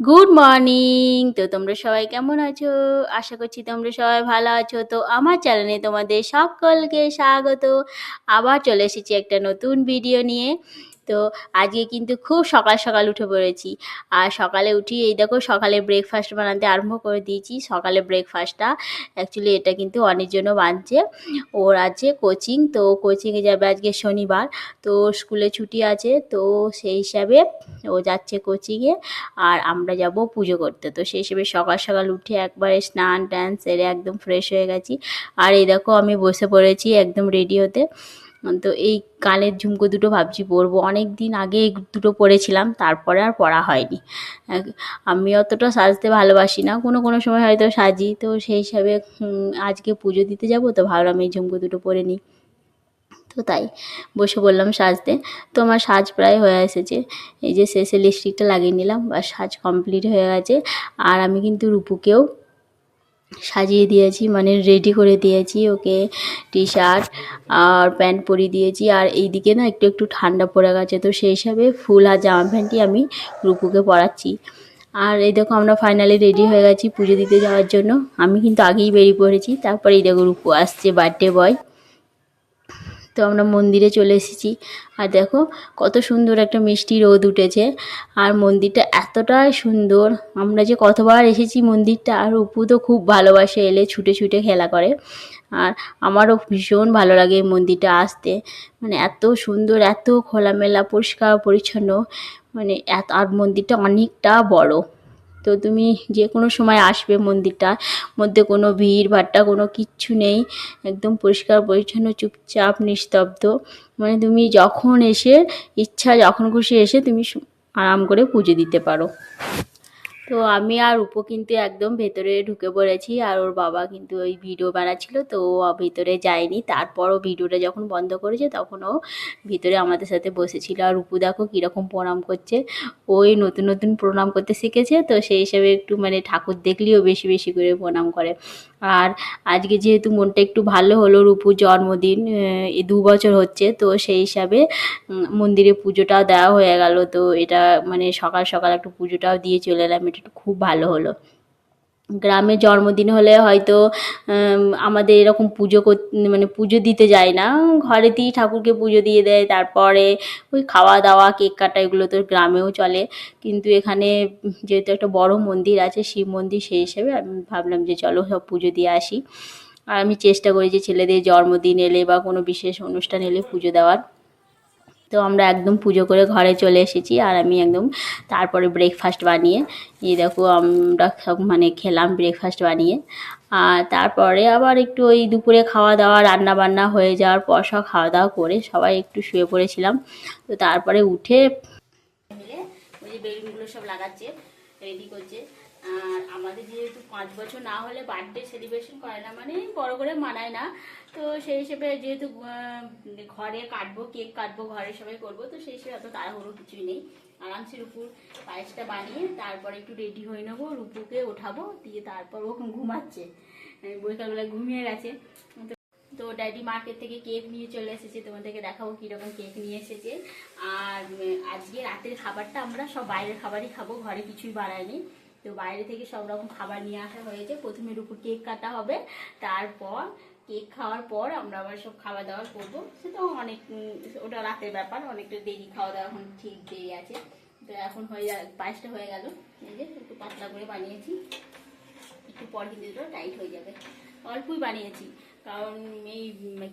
Good morning তো তোমরা সবাই কেমন আছো? আশা করছি তোমরা সবাই ভালো আছো। তো আমার চ্যানেলে তোমাদের সকলকে স্বাগত। আবার চলে এসেছি একটা নতুন ভিডিও নিয়ে। তো আজকে কিন্তু খুব সকাল সকাল উঠে পড়েছি। আর সকালে উঠি এই দেখো সকালে ব্রেকফাস্ট বানাতে আরম্ভ করে দিয়েছি। সকালে ব্রেকফাস্টটা অ্যাকচুয়ালি এটা কিন্তু অনেক জন্য বানছে। ওর আছে কোচিং তো কোচিংয়ে যাবে আজকে শনিবার। তো স্কুলে ছুটি আছে, তো সেই হিসাবে ও যাচ্ছে কোচিংয়ে আর আমরা যাব পুজো করতে। তো সেই হিসেবে সকাল সকাল উঠে একবারে স্নান টান সেরে একদম ফ্রেশ হয়ে গেছি। আর এই দেখো আমি বসে পড়েছি একদম রেডি হতে। তো এই কালের ঝুমকো দুটো ভাবছি পরবো। অনেক দিন আগে এই দুটো পরেছিলাম, তারপরে আর পরা হয়নি। আমি অতটা সাজতে ভালোবাসি না, কোনো কোনো সময় হয়তো সাজি। তো সেই হিসাবে আজকে পুজো দিতে যাব, তো ভাবলাম এই ঝুমকো দুটো পরে নিই। তো তাই, বসে বললাম সাজতে। তো আমার সাজ প্রায় হয়ে এসেছে। এই যে শেষে লিপস্টিকটা লাগিয়ে নিলাম বা সাজ কমপ্লিট হয়ে গেছে। আর আমি কিন্তু রূপুকেও সাজিয়ে দিয়েছি মানে রেডি করে দিয়েছি ওকে টি শার্ট আর প্যান্ট পরিয়ে দিয়েছি। আর এইদিকে না একটু একটু ঠান্ডা পড়ে গেছে, তো সেই হিসাবে ফুল আর জামা প্যান্টই আমি রূপুকে পরাচ্ছি। আর এই দেখো আমরা ফাইনালি রেডি হয়ে গেছি পুজো দিতে যাওয়ার জন্য। আমি কিন্তু আগেই বেরিয়ে পড়েছি, তারপরে এই দেখো রূপু আসছে বার্থডে বয় তো আমরা মন্দিরে চলে এসেছি। আর দেখো, কত সুন্দর একটা মিষ্টি রোদ উঠেছে। আর মন্দিরটা এতটাই সুন্দর। আমরা যে কতবার এসেছি মন্দিরটা, আর অপু তো খুব ভালোবাসে এলে ছুটে ছুটে খেলা করে। আর আমারও ভীষণ ভালো লাগে এই মন্দিরটা আসতে। মানে এত সুন্দর, এত খোলামেলা, পরিষ্কার, পরিচ্ছন্ন। মানে এত, আর মন্দিরটা অনেকটা বড়। তো তুমি যে কোনো সময় আসবে মন্দিরটা, মধ্যে কোনো ভিড় ভাট্টা কোনো কিচ্ছু নেই, একদম পরিষ্কার পরিচ্ছন্ন, চুপচাপ, নিস্তব্ধ। মানে তুমি যখন এসে, ইচ্ছা যখন খুশি এসে তুমি আরাম করে পুজো দিতে পারো। তো আমি আর উপো কিন্তু একদম ভেতরে ঢুকে পড়েছি আর ওর বাবা কিন্তু ওই ভিডিও বানাচ্ছিল, তো ও ভিতরে যায়নি। তারপরও ভিডিওটা যখন বন্ধ করেছে তখন ও ভিতরে আমাদের সাথে বসেছিল। আর উপু দেখো কীরকম প্রণাম করছে। ওই নতুন নতুন প্রণাম করতে শিখেছে, তো সেই হিসাবে একটু মানে ঠাকুর দেখলেও বেশি বেশি করে প্রণাম করে। আর আজকে যেহেতু মনটা একটু ভালো হলো রূপুর জন্মদিন এই দু বছর হচ্ছে, তো সেই হিসাবে মন্দিরে পুজোটাও দেওয়া হয়ে গেল। তো এটা মানে সকাল সকাল একটু পুজোটাও দিয়ে চলে এলাম খুব ভালো হলো। গ্রামে জন্মদিন হলে হয়তো আমাদের এরকম পুজো করতে মানে পুজো দিতে যায় না। ঘরেতেই ঠাকুরকে পুজো দিয়ে দেয়, তারপরে ওই খাওয়া দাওয়া কেক কাটা এগুলো তো গ্রামেও চলে। কিন্তু এখানে যেহেতু একটা বড় মন্দির আছে, শিব মন্দির সেই হিসেবে আমি ভাবলাম যে চলো সব পুজো দিয়ে আসি। আর আমি চেষ্টা করি যে ছেলেদের জন্মদিন এলে বা কোনো বিশেষ অনুষ্ঠান এলে পুজো দেওয়ার। তো আমরা একদম পুজো করে ঘরে চলে এসেছি আর আমি একদম তারপরে ব্রেকফাস্ট বানিয়ে, এই দেখো আমরা সব মানে খেলাম ব্রেকফাস্ট বানিয়ে। আর তারপরে আবার একটু ওই দুপুরে খাওয়া দাওয়া, রান্না বান্না হয়ে যাওয়ার পর সব খাওয়া দাওয়া করে সবাই একটু শুয়ে পড়েছিলাম। তো তারপরে উঠে মিলে ওই যে বেলুনগুলো সব লাগাচ্ছে রেডি করছে। আর আমাদের যেহেতু পাঁচ বছর না হলে বার্থডে সেলিব্রেশন করে না মানে বড় করে মানায় না। তো সেই হিসেবে যেহেতু ঘরে কাটবো কেক কাটবো, ঘরে সবাই করব, তো সেই হিসেবে অত তাড়াহুড়ো কিছুই নেই। আরামসে রুপুর পায়েসটা বানিয়ে তারপরে একটু রেডি হয়ে নেব রুপুকে ওঠাবো, দিয়ে তারপর ও ঘুমাচ্ছে। বৈকালবেলা ঘুমিয়ে গেছে। তো ড্যাডি মার্কেট থেকে কেক নিয়ে চলে এসেছে, তোমাদেরকে দেখাবো কীরকম কেক নিয়ে এসেছে। আর আজকে রাতের খাবারটা আমরা সব বাইরের খাবারই খাব, ঘরে কিছুই বানাইনি তো বাইরে থেকে সব রকম খাবার নিয়ে আসা হয়েছে। প্রথমে রূপুর কেক কাটা হবে, তারপর কেক খাওয়ার পর আমরা আবার সব খাওয়া দাওয়া করব। সেটা অনেক ওটা রাতের ব্যাপার, অনেকটা দেরি খাওয়া দাওয়া এখন ঠিক দেরি আছে। তো এখন হয়ে পায়েসটা হয়ে গেল। এই যে একটু পাতলা করে বানিয়েছি। একটু পর কিন্তু এটা টাইট হয়ে যাবে। অল্পই বানিয়েছি, কারণ এই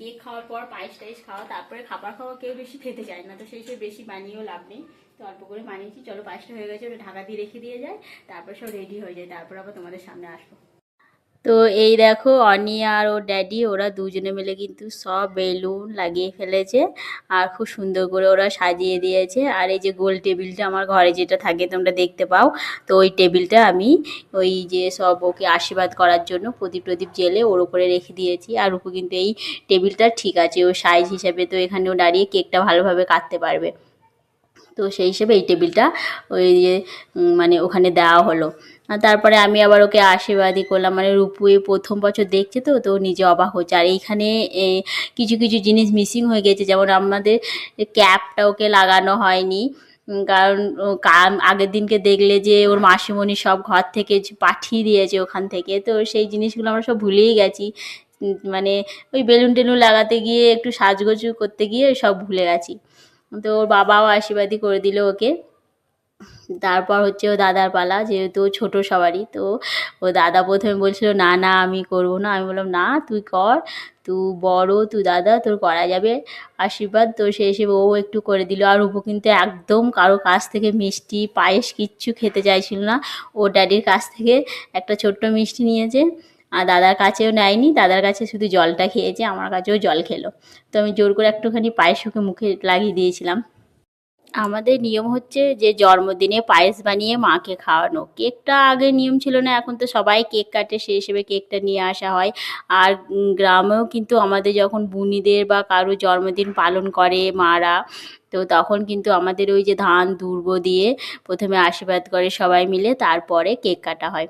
কেক খাওয়ার পর পায়েস টাইস খাওয়া, তারপরে খাবার খাওয়া কেউ বেশি খেতে চায় না, তো সেই হিসেবে বেশি বানিয়েও লাভ নেই। তো অল্প করে বানিয়েছি। চলো পায়েসটা হয়ে গেছে, ওটা ঢাকা দিয়ে রেখে দিয়ে যায় তারপর সব রেডি হয়ে যায়। তারপর আবার তোমাদের সামনে আসব। তো এই দেখো অনিয়া আর ওর ড্যাডি ওরা দুজনে মিলে কিন্তু সব বেলুন লাগিয়ে ফেলেছে। আর খুব সুন্দর করে ওরা সাজিয়ে দিয়েছে। আর এই যে গোল টেবিলটা আমার ঘরে যেটা থাকে, তোমরা দেখতে পাও। তো ওই টেবিলটা আমি ওই যে সব ওকে আশীর্বাদ করার জন্য প্রদীপ প্রদীপ জেলে ওর উপরে রেখে দিয়েছি। আর ওকে কিন্তু এই টেবিলটা ঠিক আছে, ও সাইজ হিসাবে তো এখানেও দাঁড়িয়ে কেকটা ভালোভাবে কাটতে পারবে। তো সেই হিসেবে এই টেবিলটা ওই যে মানে ওখানে দেওয়া হলো। তারপরে আমি আবার ওকে আশীর্বাদই করলাম। মানে রূপু এই প্রথম বছর দেখছে তো তো নিজে অবাক হচ্ছে। আর এইখানে কিছু কিছু জিনিস মিসিং হয়ে গেছে। যেমন আমাদের ক্যাপটা ওকে লাগানো হয়নি। কারণ আগের দিনকে দেখলে যে ওর মাসিমণি সব ঘর থেকে পাঠিয়ে দিয়েছে ওখান থেকে। তো সেই জিনিসগুলো আমরা সব ভুলেই গেছি। মানে ওই বেলুন টেলুন লাগাতে গিয়ে, একটু সাজগোজ করতে গিয়ে সব ভুলে গেছি। তো ওর বাবাও আশীর্বাদই করে দিল ওকে। তারপর হচ্ছে ও দাদার পালা, যেহেতু ছোটো সবারই, তো ও দাদা প্রথমে বলছিল, না না, আমি করব না। আমি বললাম, না, তুই কর তুই বড় তুই দাদা, তোর করা যাবে। আশীর্বাদ তো সে হিসেবে ও একটু করে দিল। আর উপু কিন্তু একদম কারও কাছ থেকে মিষ্টি, পায়েস কিচ্ছু খেতে চাইছিল না। ও ড্যাডির কাছ থেকে একটা ছোট্ট মিষ্টি নিয়েছে। আর দাদার কাছেও নেয়নি, দাদার কাছে শুধু জলটা খেয়েছে, আমার কাছেও জল খেলো। তো আমি জোর করে একটুখানি পায়েস ওকে মুখে লাগিয়ে দিয়েছিলাম। আমাদের নিয়ম হচ্ছে যে জন্মদিনে পায়েস বানিয়ে মাকে খাওয়ানো। কেকটা আগে নিয়ম ছিল না, এখন তো সবাই কেক কাটে, সেই হিসেবে কেকটা নিয়ে আসা হয়। আর গ্রামেও কিন্তু আমাদের যখন বুনিদের বা কারও জন্মদিন পালন করে মারা, তো তখন কিন্তু আমাদের ওই যে ধান দুর্ব দিয়ে প্রথমে আশীর্বাদ করে সবাই মিলে, তারপরে কেক কাটা হয়।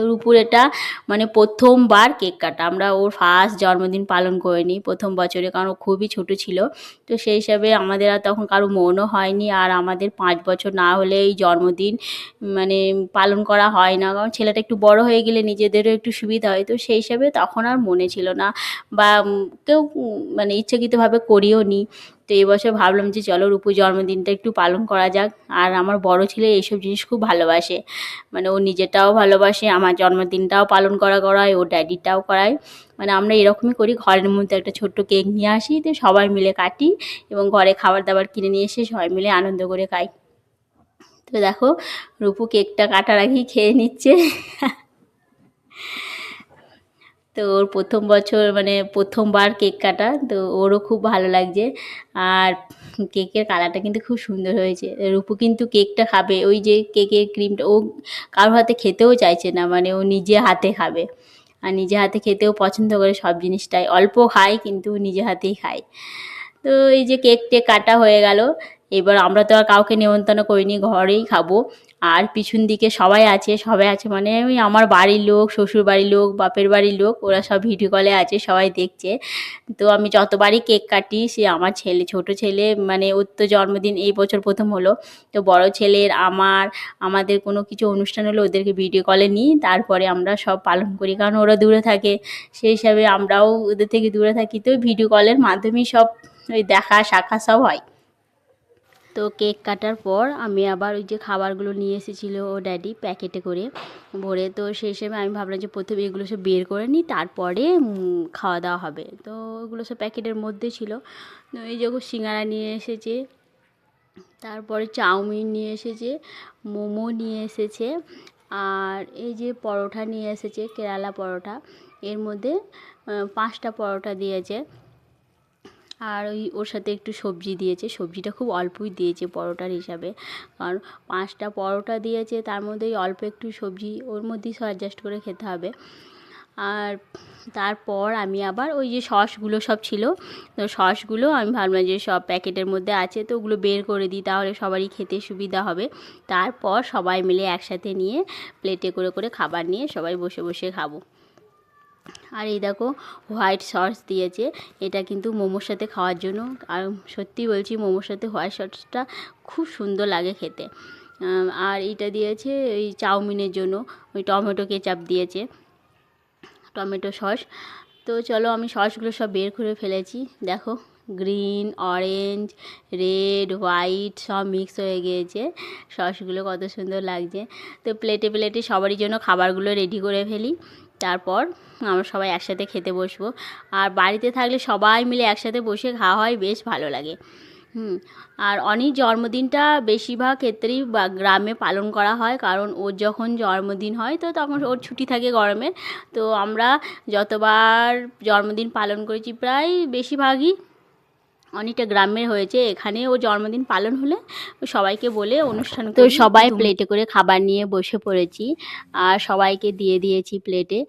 তো রূপুর এটা মানে প্রথমবার কেক কাটা। আমরা ওর ফার্স্ট জন্মদিন পালন করিনি প্রথম বছরে, কারণ ও খুবই ছোট ছিল। তো সেই হিসাবে আমাদের আর তখন কারও মনও হয়নি আর আমাদের পাঁচ বছর না হলে এই জন্মদিন মানে পালন করা হয় না। কারণ ছেলেটা একটু বড় হয়ে গেলে নিজেদেরও একটু সুবিধা হয়। তো সেই হিসাবে তখন আর মনে ছিল না বা কেউ মানে ইচ্ছাকৃতভাবে করিও নি তো এবছর ভাবলাম যে চলো রূপু জন্মদিনটা একটু পালন করা যাক। আর আমার বড় ছেলে এইসব জিনিস খুব ভালোবাসে। মানে ও নিজেরটাও ভালোবাসে, আমার জন্মদিনটাও পালন করা করায়, ও ড্যাডিটাও করায়। মানে আমরা এরকমই করি, ঘরের মধ্যে একটা ছোট্ট কেক নিয়ে আসি, তো সবাই মিলে কাটি এবং ঘরে খাবার দাবার কিনে নিয়ে এসে সবাই মিলে আনন্দ করে খাই। তো দেখো, রূপু কেকটা কাটার আগেই খেয়ে নিচ্ছে। তো ওর প্রথম বছর মানে প্রথমবার কেক কাটা, তো ওরও খুব ভালো লাগছে। আর কেকের কালারটা কিন্তু খুব সুন্দর হয়েছে। রূপু কিন্তু কেকটা খাবে, ওই যে কেকের ক্রিমটা, ও কারোর হাতে খেতেও চাইছে না মানে ও নিজে হাতে খাবে। আর নিজে হাতে খেতেও পছন্দ করে সব জিনিসটাই। অল্প খায়, কিন্তু নিজে হাতেই খায়। তো এই যে কেক টেক কাটা হয়ে গেল এবার আমরা তো আর কাউকে নেমন্তন্ন করিনি, ঘরেই খাব। আর পিছন দিকে সবাই আছে সবাই আছে মানে ওই আমার বাড়ির লোক, শ্বশুর বাড়ির লোক, বাপের বাড়ির লোক, ওরা সব ভিডিও কলে আছে, সবাই দেখছে। তো আমি যতবারই কেক কাটি, সে আমার ছেলে, ছোট ছেলে মানে ওর তো জন্মদিন এই বছর প্রথম হলো। তো বড় ছেলের, আমার, আমাদের কোনো কিছু অনুষ্ঠান হলে ওদেরকে ভিডিও কলে নিই, তারপরে আমরা সব পালন করি, কারণ ওরা দূরে থাকে। সেই হিসাবে আমরাও ওদের থেকে দূরে থাকি, তো ভিডিও কলের মাধ্যমেই সব ওই দেখা সাক্ষাৎ সব হয়। তো কেক কাটার পর আমি আবার ওই যে খাবারগুলো নিয়ে এসেছিল ও ড্যাডি প্যাকেটে করে ভরে। তো সেই হিসেবে আমি ভাবলাম যে প্রথমে এগুলো সব বের করে নিই, তারপরে খাওয়া দাওয়া হবে। তো ওগুলো সব প্যাকেটের মধ্যে ছিল। তো এই যে সিঙ্গারা নিয়ে এসেছে, তারপরে চাউমিন নিয়ে এসেছে, মোমো নিয়ে এসেছে, আর এই যে পরোটা নিয়ে এসেছে, কেরালা পরোটা। এর মধ্যে পাঁচটা পরোটা দিয়েছে। আর ওই ওর সাথে একটু সবজি দিয়েছে। সবজিটা খুব অল্পই দিয়েছে পরোটার হিসাবে। কারণ পাঁচটা পরোটা দিয়েছে, তার মধ্যে ওই অল্প একটু সবজি ওর মধ্যেই সব অ্যাডজাস্ট করে খেতে হবে। আর তারপর আমি আবার ওই যে সসগুলো সব ছিল, তো সসগুলো আমি ভাবলাম যে সব প্যাকেটের মধ্যে আছে, তো ওগুলো বের করে দিই, তাহলে সবারই খেতে সুবিধা হবে। তারপর সবাই মিলে একসাথে নিয়ে প্লেটে করে করে খাবার নিয়ে সবাই বসে বসে খাব। আর এই দেখো হোয়াইট সস দিয়েছে। এটা কিন্তু মোমোর সাথে খাওয়ার জন্য। আর সত্যি বলছি, মোমোর সাথে হোয়াইট সসটা খুব সুন্দর লাগে খেতে। আর এটা দিয়েছে ওই চাউমিনের জন্য, ওই টমেটো কেচাপ দিয়েছে, টমেটো সস। তো চলো, আমি সসগুলো সব বের করে ফেলেছি। দেখো গ্রিন অরেঞ্জ রেড হোয়াইট সব মিক্স হয়ে গিয়েছে। সসগুলো কত সুন্দর লাগছে। তো প্লেটে প্লেটে সবারই জন্য খাবারগুলো রেডি করে ফেলি। তারপর আমরা সবাই একসাথে খেতে বসবো। আর বাড়িতে থাকলে সবাই মিলে একসাথে বসে খাওয়া হয়, বেশ ভালো লাগে। হুম, আর অনির জন্মদিনটা বেশিরভাগ ক্ষেত্রেই বা গ্রামে পালন করা হয়, কারণ ওর যখন জন্মদিন হয়, তো তখন ওর ছুটি থাকে গরমের। তো আমরা যতবার জন্মদিন পালন করেছি, প্রায় বেশিরভাগই অনেকটা গ্রামের হয়েছে এখানে ও জন্মদিন পালন হলে সবাইকে বলে অনুষ্ঠান তো সবাই প্লেটে করে খাবার নিয়ে বসে পড়েছি আর সবাইকে দিয়ে দিয়েছি প্লেটে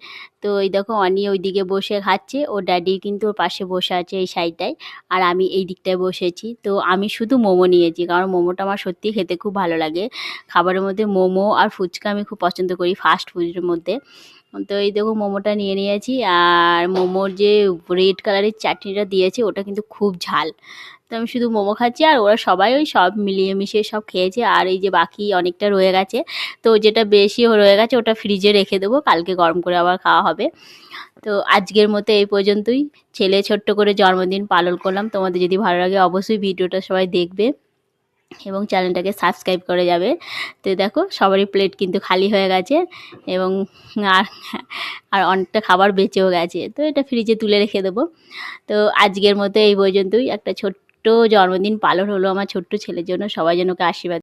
তো এই দেখো অনি ওইদিকে বসে খাচ্ছে ও ড্যাডি কিন্তু ওর পাশে বসে আছে এই সাইডটায় আর আমি এই দিকটায় বসেছি। তো আমি শুধু মোমো নিয়েছি কারণ মোমোটা আমার সত্যি খেতে খুব ভালো লাগে। খাবারের মধ্যে মোমো আর ফুচকা আমি খুব পছন্দ করি ফাস্ট ফুডের মধ্যে। তো এই দেখো মোমোটা নিয়ে নিয়েছি আর মোমোর যে রেড কালারের চাটনিটা দিয়েছে ওটা কিন্তু খুব ঝাল। তো আমি শুধু মোমো খাচ্ছি আর ওরা সবাই ওই সব মিলিয়ে মিশিয়ে সব খেয়েছে আর এই যে বাকি অনেকটা রয়ে গেছে, তো যেটা বেশি রয়ে গেছে ওটা ফ্রিজে রেখে দেবো, কালকে গরম করে আবার খাওয়া হবে। তো আজকের মতো এই পর্যন্তই। ছেলে ছোট্ট করে জন্মদিন পালন করলাম, তোমাদের যদি ভালো লাগে অবশ্যই ভিডিওটা সবাই দেখবে। এবং চ্যানেলটাকে সাবস্ক্রাইব করে যাবে। তো দেখো, সবারই প্লেট কিন্তু খালি হয়ে গেছে এবং আর আর অনেকটা খাবার বেঁচেও গেছে। তো এটা ফ্রিজে তুলে রেখে দেবো। তো আজকের মতো এই পর্যন্তই। একটা ছোট্ট জন্মদিন পালন হলো আমার ছোট্ট ছেলের জন্য। সবাই যেন ওকে আশীর্বাদ